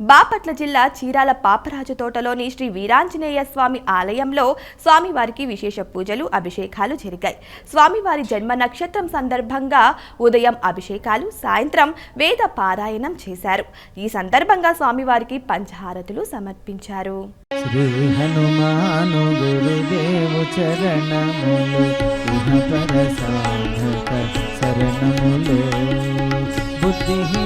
బాపట్ల జిల్లా చీరాల పాపరాజు తోటలోని శ్రీ వీరాంజనేయ స్వామి ఆలయంలో స్వామివారికి విశేష పూజలు అభిషేకాలు జరిగాయి. స్వామివారి జన్మ నక్షత్రం సందర్భంగా ఉదయం అభిషేకాలు సాయంత్రం వేద పారాయణం చేశారు. ఈ సందర్భంగా స్వామివారికి పంచహారతులు సమర్పించారు. శ్రీ బుద్ధిహీన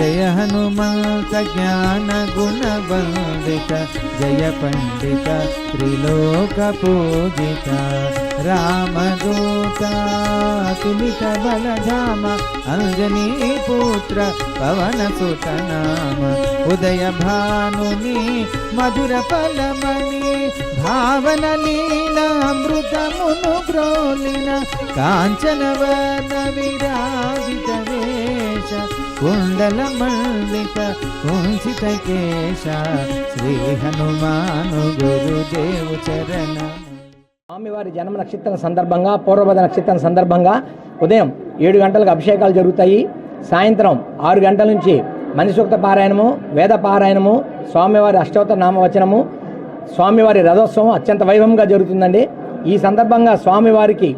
जय हनुमंत ज्ञान गुणवन्दित जय पण्डित राम दूता, सुमित बलधाम, अंजनी पुत्र पवनसुत नाम। उदय भानुनि, मधुर फलमणि भावन मुनुलिना कांचन वन विराजित वेश। కుండల మల్లిక కుంచిత కేశ శ్రీ హనుమాను గురుదేవు చరణ. స్వామివారి జన్మ నక్షత్రం సందర్భంగా పూర్వభద నక్షత్రం సందర్భంగా ఉదయం ఏడు గంటలకు అభిషేకాలు జరుగుతాయి. సాయంత్రం ఆరు గంటల నుంచి మణిసూక్త పారాయణము వేద పారాయణము స్వామివారి అష్టోత్తర నామవచనము స్వామివారి రథోత్సవం అత్యంత వైభవంగా జరుగుతుందండి. ఈ సందర్భంగా స్వామివారికి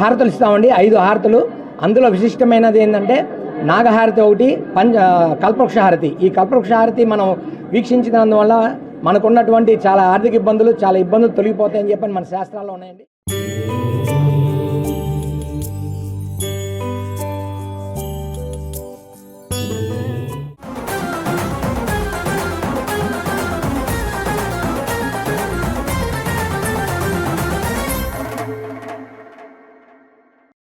హారతులు ఇస్తామండి. ఐదు హారతులు. అందులో విశిష్టమైనది ఏంటంటే నాగహారతి ఒకటి పంచ కల్పవృక్షహారతి. ఈ కల్పవృక్షహారతి మనం వీక్షించినందువల్ల మనకున్నటువంటి చాలా ఆర్థిక ఇబ్బందులు చాలా ఇబ్బందులు తొలగిపోతాయని చెప్పని మన శాస్త్రాల్లో ఉన్నాయండి.